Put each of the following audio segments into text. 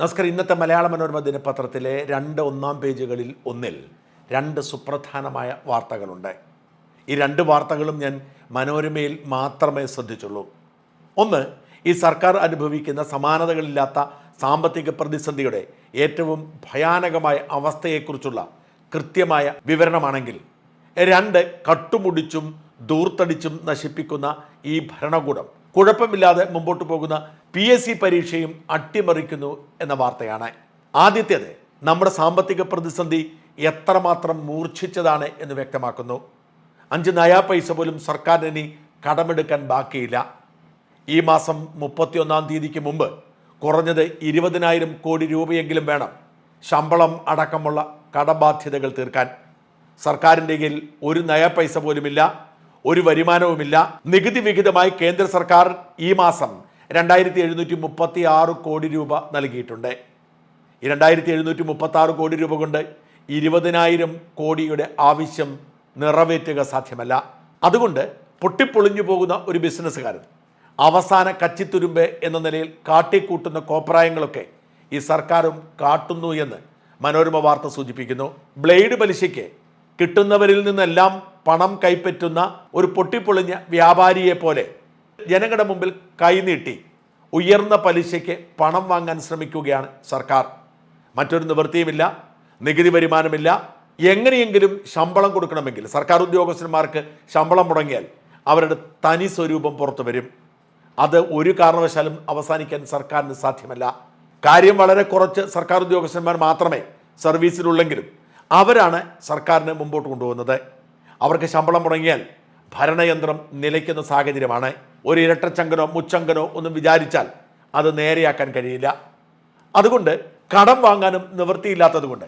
നമസ്കാരം ഇന്നത്തെ മലയാള മനോരമ ദിനപത്രത്തിലെ രണ്ട് ഒന്നാം പേജുകളിൽ ഒന്നിൽ രണ്ട് സുപ്രധാനമായ വാർത്തകളുണ്ട്. ഈ രണ്ട് വാർത്തകളും ഞാൻ മനോരമയിൽ മാത്രമേ ശ്രദ്ധിച്ചുള്ളൂ. ഒന്ന് ഈ സർക്കാർ അനുഭവിക്കുന്ന സമാനതകളില്ലാത്ത സാമ്പത്തിക പ്രതിസന്ധിയുടെ ഏറ്റവും ഭയാനകമായ അവസ്ഥയെക്കുറിച്ചുള്ള കൃത്യമായ വിവരണമാണെങ്കിൽ രണ്ട് കട്ടുമുടിച്ചും ദൂർത്തടിച്ചും നശിപ്പിക്കുന്ന ഈ ഭരണകൂടം കുഴപ്പമില്ലാതെ മുമ്പോട്ട് പോകുന്ന പി എസ് സി പരീക്ഷയും അട്ടിമറിക്കുന്നു എന്ന വാർത്തയാണ്. ആദ്യത്തേത് നമ്മുടെ സാമ്പത്തിക പ്രതിസന്ധി എത്രമാത്രം മൂർച്ഛിച്ചതാണ് എന്ന് വ്യക്തമാക്കുന്നു. അഞ്ച് നയാ പൈസ പോലും സർക്കാരിന് കടമെടുക്കാൻ ബാക്കിയില്ല. ഈ മാസം മുപ്പത്തിയൊന്നാം തീയതിക്ക് മുമ്പ് കുറഞ്ഞത് ഇരുപതിനായിരം കോടി രൂപയെങ്കിലും വേണം ശമ്പളം അടക്കമുള്ള കടബാധ്യതകൾ തീർക്കാൻ. സർക്കാരിന്റെ കയ്യിൽ ഒരു നയ പൈസ പോലുമില്ല. ഒരു വരുമാനവുമില്ല. നികുതി വിഹിതമായി കേന്ദ്ര സർക്കാർ ഈ മാസം രണ്ടായിരത്തി എഴുന്നൂറ്റി മുപ്പത്തി ആറ് കോടി രൂപ നൽകിയിട്ടുണ്ട്. ഈ രണ്ടായിരത്തി എഴുന്നൂറ്റി മുപ്പത്തി ആറ് കോടി രൂപ കൊണ്ട് ഇരുപതിനായിരം കോടിയുടെ ആവശ്യം നിറവേറ്റുക സാധ്യമല്ല. അതുകൊണ്ട് പൊട്ടിപ്പൊളിഞ്ഞു പോകുന്ന ഒരു ബിസിനസ്സുകാരൻ അവസാന കച്ചിത്തുരുമ്പ് എന്ന നിലയിൽ കാട്ടിക്കൂട്ടുന്ന കോപ്രായങ്ങളൊക്കെ ഈ സർക്കാരും കാട്ടുന്നു എന്ന് മനോരമ വാർത്ത സൂചിപ്പിക്കുന്നു. ബ്ലേഡ് പലിശയ്ക്ക് കിട്ടുന്നവരിൽ നിന്നെല്ലാം പണം കൈപ്പറ്റുന്ന ഒരു പൊട്ടിപ്പൊളിഞ്ഞ വ്യാപാരിയെ പോലെ ജനങ്ങളുടെ മുമ്പിൽ കൈനീട്ടി ഉയർന്ന പലിശയ്ക്ക് പണം വാങ്ങാൻ ശ്രമിക്കുകയാണ് സർക്കാർ. മറ്റൊരു നിവൃത്തിയുമില്ല നികുതി വരുമാനമില്ല. എങ്ങനെയെങ്കിലും ശമ്പളം കൊടുക്കണമെങ്കിൽ സർക്കാർ ഉദ്യോഗസ്ഥന്മാർക്ക് ശമ്പളം മുടങ്ങിയാൽ അവരുടെ തനി സ്വരൂപം പുറത്തു വരും. അത് ഒരു കാരണവശാലും അവസാനിക്കാൻ സർക്കാരിന് സാധ്യമല്ല. കാര്യം വളരെ കുറച്ച് സർക്കാർ ഉദ്യോഗസ്ഥന്മാർ മാത്രമേ സർവീസിലുള്ളെങ്കിലും അവരാണ് സർക്കാരിനെ മുമ്പോട്ട് കൊണ്ടുപോകുന്നത്. അവർക്ക് ശമ്പളം മുടങ്ങിയാൽ ഭരണയന്ത്രം നിലയ്ക്കുന്ന സാഹചര്യമാണ്. ഒരു ഇരട്ടച്ചങ്കനോ മുച്ചങ്കനോ ഒന്നും വിചാരിച്ചാൽ അത് നേരെയാക്കാൻ കഴിയില്ല. അതുകൊണ്ട് കടം വാങ്ങാനും നിവൃത്തിയില്ലാത്തതുകൊണ്ട്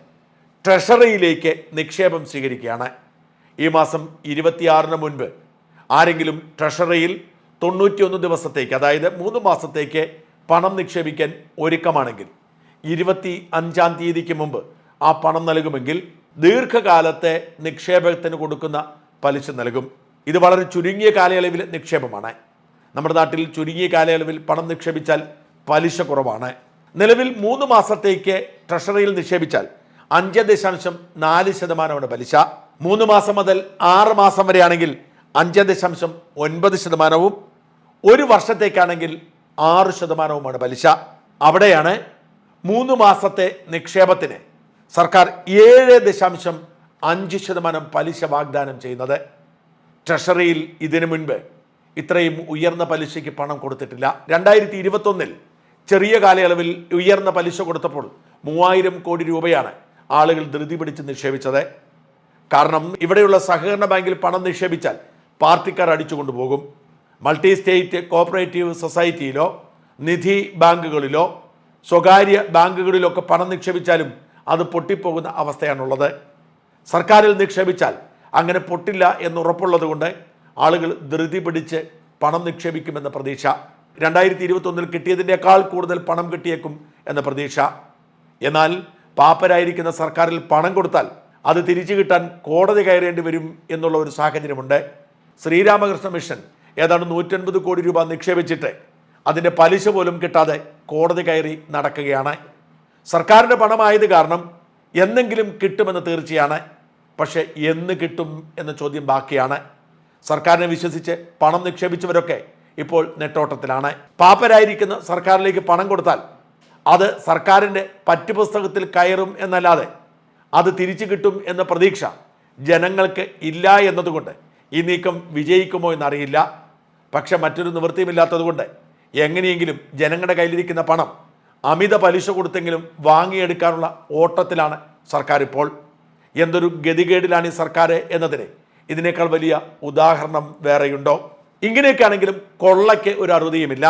ട്രഷറിയിലേക്ക് നിക്ഷേപം സ്വീകരിക്കുകയാണ്. ഈ മാസം ഇരുപത്തിയാറിന് മുൻപ് ആരെങ്കിലും ട്രഷറിയിൽ തൊണ്ണൂറ്റിയൊന്ന് ദിവസത്തേക്ക് അതായത് മൂന്ന് മാസത്തേക്ക് പണം നിക്ഷേപിക്കാൻ ഒരുക്കമാണെങ്കിൽ ഇരുപത്തി അഞ്ചാം തീയതിക്ക് മുമ്പ് ആ പണം നൽകുമെങ്കിൽ ദീർഘകാലത്തെ നിക്ഷേപത്തിന് കൊടുക്കുന്ന പലിശ നൽകും. ഇത് വളരെ ചുരുങ്ങിയ കാലയളവിൽ നിക്ഷേപമാണ്. നമ്മുടെ നാട്ടിൽ ചുരുങ്ങിയ കാലയളവിൽ പണം നിക്ഷേപിച്ചാൽ പലിശ കുറവാണ്. നിലവിൽ മൂന്ന് മാസത്തേക്ക് ട്രഷറിയിൽ നിക്ഷേപിച്ചാൽ അഞ്ച് ദശാംശം നാല് ശതമാനമാണ് പലിശ. മൂന്ന് മാസം മുതൽ ആറ് മാസം വരെയാണെങ്കിൽ അഞ്ച് ദശാംശം ഒൻപത് ശതമാനവും ഒരു വർഷത്തേക്കാണെങ്കിൽ ആറ് ശതമാനവുമാണ് പലിശ. അവിടെയാണ് മൂന്ന് മാസത്തെ നിക്ഷേപത്തിന് സർക്കാർ ഏഴ് ദശാംശം അഞ്ച് ശതമാനം പലിശ വാഗ്ദാനം ചെയ്യുന്നത്. ട്രഷറിയിൽ ഇതിനു മുൻപ് ഇത്രയും ഉയർന്ന പലിശയ്ക്ക് പണം കൊടുത്തിട്ടില്ല. രണ്ടായിരത്തി ഇരുപത്തൊന്നിൽ ചെറിയ കാലയളവിൽ ഉയർന്ന പലിശ കൊടുത്തപ്പോൾ മൂവായിരം കോടി രൂപയാണ് ആളുകൾ ധൃതി പിടിച്ച് നിക്ഷേപിച്ചത്. കാരണം ഇവിടെയുള്ള സഹകരണ ബാങ്കിൽ പണം നിക്ഷേപിച്ചാൽ പാർട്ടിക്കാർ അടിച്ചുകൊണ്ടുപോകും മൾട്ടി സ്റ്റേറ്റ് കോപ്പറേറ്റീവ് സൊസൈറ്റിയിലോ നിധി ബാങ്കുകളിലോ സ്വകാര്യ ബാങ്കുകളിലൊക്കെ പണം നിക്ഷേപിച്ചാലും അത് പൊട്ടിപ്പോകുന്ന അവസ്ഥയാണുള്ളത്. സർക്കാരിൽ നിക്ഷേപിച്ചാൽ അങ്ങനെ പൊട്ടില്ല എന്നുറപ്പുള്ളത് കൊണ്ട് ആളുകൾ ധൃതി പിടിച്ച് പണം നിക്ഷേപിക്കുമെന്ന പ്രതീക്ഷ. രണ്ടായിരത്തി ഇരുപത്തൊന്നിൽ കിട്ടിയതിന്റെക്കാൾ കൂടുതൽ പണം കിട്ടിയേക്കും എന്ന പ്രതീക്ഷ. എന്നാൽ പാപ്പരായിരിക്കുന്ന സർക്കാരിൽ പണം കൊടുത്താൽ അത് തിരിച്ചു കിട്ടാൻ കോടതി കയറേണ്ടി വരും എന്നുള്ള ഒരു സാഹചര്യമുണ്ട്. ശ്രീരാമകൃഷ്ണ മിഷൻ ഏതാണ്ട് നൂറ്റൻപത് കോടി രൂപ നിക്ഷേപിച്ചിട്ട് അതിന്റെ പലിശ പോലും കിട്ടാതെ കോടതി കയറി നടക്കുകയാണ്. സർക്കാരിന്റെ പണമായത് കാരണം എന്നെങ്കിലും കിട്ടുമെന്ന് തീർച്ചയാണ്. പക്ഷേ എന്ന് കിട്ടും എന്ന ചോദ്യം ബാക്കിയാണ്. സർക്കാരിനെ വിശ്വസിച്ച് പണം നിക്ഷേപിച്ചവരൊക്കെ ഇപ്പോൾ നെട്ടോട്ടത്തിലാണ്. പാപ്പരായിരിക്കുന്ന സർക്കാരിലേക്ക് പണം കൊടുത്താൽ അത് സർക്കാരിന്റെ പറ്റുപുസ്തകത്തിൽ കയറും എന്നല്ലാതെ അത് തിരിച്ചു കിട്ടും എന്ന പ്രതീക്ഷ ജനങ്ങൾക്ക് ഇല്ല എന്നതുകൊണ്ട് ഈ നീക്കം വിജയിക്കുമോ എന്നറിയില്ല. പക്ഷെ മറ്റൊരു നിവൃത്തിയുമില്ലാത്തതുകൊണ്ട് എങ്ങനെയെങ്കിലും ജനങ്ങളുടെ കയ്യിലിരിക്കുന്ന പണം അമിത പലിശ കൊടുത്തെങ്കിലും വാങ്ങിയെടുക്കാനുള്ള ഓട്ടത്തിലാണ് സർക്കാർ ഇപ്പോൾ എന്തൊരു ഗതികേടിലാണ് ഈ സർക്കാർ എന്നതിന് ഇതിനേക്കാൾ വലിയ ഉദാഹരണം വേറെയുണ്ടോ? ഇങ്ങനെയൊക്കെയാണെങ്കിലും കൊള്ളയ്ക്ക് ഒരു അറുതിയുമില്ല.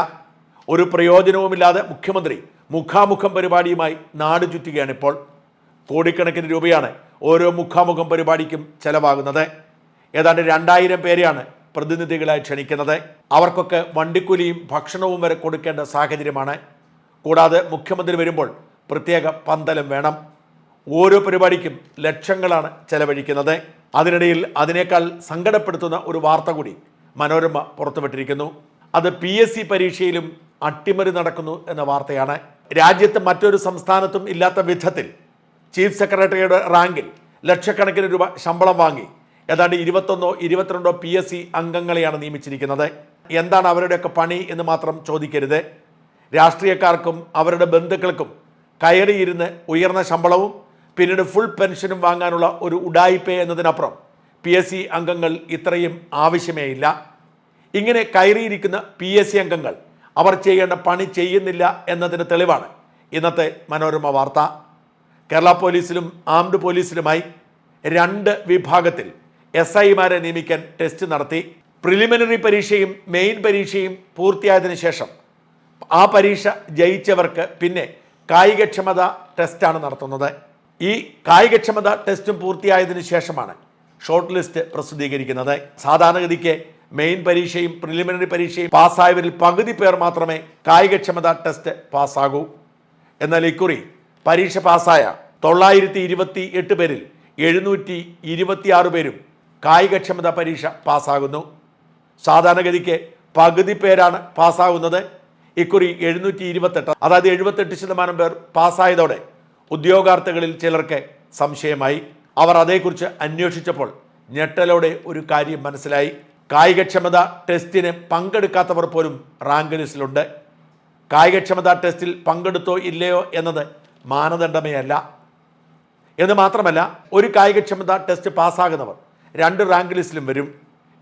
ഒരു പ്രയോജനവുമില്ലാതെ മുഖ്യമന്ത്രി മുഖാമുഖം പരിപാടിയുമായി നാട് ചുറ്റുകയാണ് ഇപ്പോൾ കോടിക്കണക്കിന് രൂപയാണ് ഓരോ മുഖാമുഖം പരിപാടിക്കും ചെലവാകുന്നത്. ഏതാണ്ട് രണ്ടായിരം പേരെയാണ് പ്രതിനിധികളായി ക്ഷണിക്കുന്നത്. അവർക്കൊക്കെ വണ്ടിക്കൂലിയും ഭക്ഷണവും വരെ കൊടുക്കേണ്ട സാഹചര്യമാണ്. കൂടാതെ മുഖ്യമന്ത്രി വരുമ്പോൾ പ്രത്യേക പന്തലും വേണം. ഓരോ പരിപാടിക്കും ലക്ഷങ്ങളാണ് ചെലവഴിക്കുന്നത്. അതിനിടയിൽ അതിനേക്കാൾ സങ്കടപ്പെടുത്തുന്ന ഒരു വാർത്ത കൂടി മനോരമ പുറത്തുവിട്ടിരിക്കുന്നു. അത് പി എസ് സി പരീക്ഷയിലും അട്ടിമറി നടക്കുന്നു എന്ന വാർത്തയാണ്. രാജ്യത്ത് മറ്റൊരു സംസ്ഥാനത്തും ഇല്ലാത്ത വിധത്തിൽ ചീഫ് സെക്രട്ടറിയുടെ റാങ്കിൽ ലക്ഷക്കണക്കിന് രൂപ ശമ്പളം വാങ്ങി. ഏതാണ്ട് ഇരുപത്തൊന്നോ ഇരുപത്തിരണ്ടോ പി എസ് സി അംഗങ്ങളെയാണ് നിയമിച്ചിരിക്കുന്നത്. എന്താണ് അവരുടെയൊക്കെ പണി എന്ന് മാത്രം ചോദിക്കരുത്. രാഷ്ട്രീയക്കാർക്കും അവരുടെ ബന്ധുക്കൾക്കും കയറിയിരുന്ന് ഉയർന്ന ശമ്പളവും പിന്നീട് ഫുൾ പെൻഷനും വാങ്ങാനുള്ള ഒരു ഉഡായിപ്പ് എന്നതിനപ്പുറം പി എസ് സി അംഗങ്ങൾ ഇത്രയും ആവശ്യമേ ഇല്ല. ഇങ്ങനെ കയറിയിരിക്കുന്ന പി എസ് സി അംഗങ്ങൾ അവർ ചെയ്യേണ്ട പണി ചെയ്യുന്നില്ല എന്നതിന് തെളിവാണ് ഇന്നത്തെ മനോരമ വാർത്ത. കേരള പോലീസിലും ആംഡ് പോലീസിലുമായി രണ്ട് വിഭാഗത്തിൽ എസ് ഐമാരെ നിയമിക്കാൻ ടെസ്റ്റ് നടത്തി. പ്രിലിമിനറി പരീക്ഷയും മെയിൻ പരീക്ഷയും പൂർത്തിയായതിനു ശേഷം ആ പരീക്ഷ ജയിച്ചവർക്ക് പിന്നെ കായികക്ഷമത ടെസ്റ്റാണ് നടത്തുന്നത്. ഈ കായികക്ഷമത ടെസ്റ്റും പൂർത്തിയായതിനു ശേഷമാണ് ഷോർട്ട് ലിസ്റ്റ് പ്രസിദ്ധീകരിക്കുന്നത്. സാധാരണഗതിക്ക് മെയിൻ പരീക്ഷയും പ്രിലിമിനറി പരീക്ഷയും പാസ്സായവരിൽ പകുതി പേർ മാത്രമേ കായികക്ഷമത ടെസ്റ്റ് പാസ്സാകൂ. എന്നാൽ ഇക്കുറി പരീക്ഷ പാസ്സായ തൊള്ളായിരത്തി ഇരുപത്തി എട്ട് പേരിൽ എഴുന്നൂറ്റി ഇരുപത്തിയാറ് പേരും കായികക്ഷമത പരീക്ഷ പാസ്സാകുന്നു. സാധാരണഗതിക്ക് പകുതി പേരാണ് പാസ്സാകുന്നത്. ഇക്കുറി എഴുന്നൂറ്റി ഇരുപത്തെട്ട് അതായത് എഴുപത്തെട്ട് ശതമാനം പേർ പാസ്സായതോടെ ഉദ്യോഗാർത്ഥികളിൽ ചിലർക്ക് സംശയമായി. അവർ അതേക്കുറിച്ച് അന്വേഷിച്ചപ്പോൾ ഞെട്ടലോടെ ഒരു കാര്യം മനസ്സിലായി. കായികക്ഷമത ടെസ്റ്റിന് പങ്കെടുക്കാത്തവർ പോലും റാങ്ക് ലിസ്റ്റിലുണ്ട്. കായികക്ഷമതാ ടെസ്റ്റിൽ പങ്കെടുത്തോ ഇല്ലയോ എന്നത് മാനദണ്ഡമേ അല്ല എന്ന് മാത്രമല്ല ഒരു കായികക്ഷമതാ ടെസ്റ്റ് പാസ്സാകുന്നവർ രണ്ട് റാങ്ക് ലിസ്റ്റിലും വരും.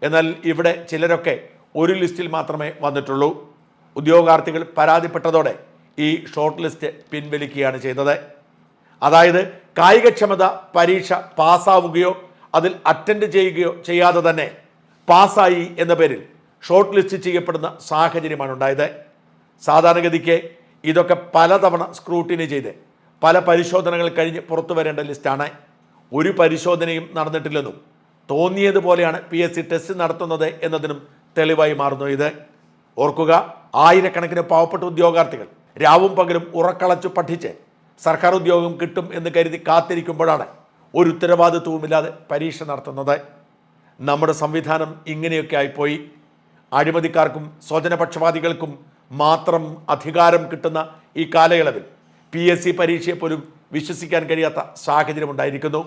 എന്നാൽ ഇവിടെ ചിലരൊക്കെ ഒരു ലിസ്റ്റിൽ മാത്രമേ വന്നിട്ടുള്ളൂ. ഉദ്യോഗാർത്ഥികൾ പരാതിപ്പെട്ടതോടെ ഈ ഷോർട്ട് ലിസ്റ്റ് പിൻവലിക്കുകയാണ് ചെയ്തത്. അതായത് കായികക്ഷമത പരീക്ഷ പാസ്സാവുകയോ അതിൽ അറ്റൻഡ് ചെയ്യുകയോ ചെയ്യാതെ തന്നെ പാസ്സായി എന്ന പേരിൽ ഷോർട്ട് ലിസ്റ്റ് ചെയ്യപ്പെടുന്ന സാഹചര്യമാണ് ഉണ്ടായത്. സാധാരണഗതിക്ക് ഇതൊക്കെ പലതവണ സ്ക്രൂട്ടിനി ചെയ്ത് പല പരിശോധനകൾ കഴിഞ്ഞ് പുറത്തു വരേണ്ട ലിസ്റ്റാണ്. ഒരു പരിശോധനയും നടന്നിട്ടില്ലെന്നും തോന്നിയതുപോലെയാണ് പി എസ് സി ടെസ്റ്റ് നടത്തുന്നത് എന്നതിനും തെളിവായി മാറുന്നു ഇത്. ഓർക്കുക ആയിരക്കണക്കിന് പാവപ്പെട്ട ഉദ്യോഗാർത്ഥികൾ രാവും പകലും ഉറക്കളച്ചു പഠിച്ച് സർക്കാർ ഉദ്യോഗം കിട്ടും എന്ന് കരുതി കാത്തിരിക്കുമ്പോഴാണ് ഒരു ഉത്തരവാദിത്വവുമില്ലാതെ പരീക്ഷ നടത്തുന്നത്. നമ്മുടെ സംവിധാനം ഇങ്ങനെയൊക്കെ ആയിപ്പോയി. അഴിമതിക്കാർക്കും സ്വജനപക്ഷപാതികൾക്കും മാത്രം അധികാരം കിട്ടുന്ന ഈ കാലയളവിൽ പി എസ് സി പരീക്ഷയെ പോലും വിശ്വസിക്കാൻ കഴിയാത്ത സാഹചര്യമുണ്ടായിരിക്കുന്നു.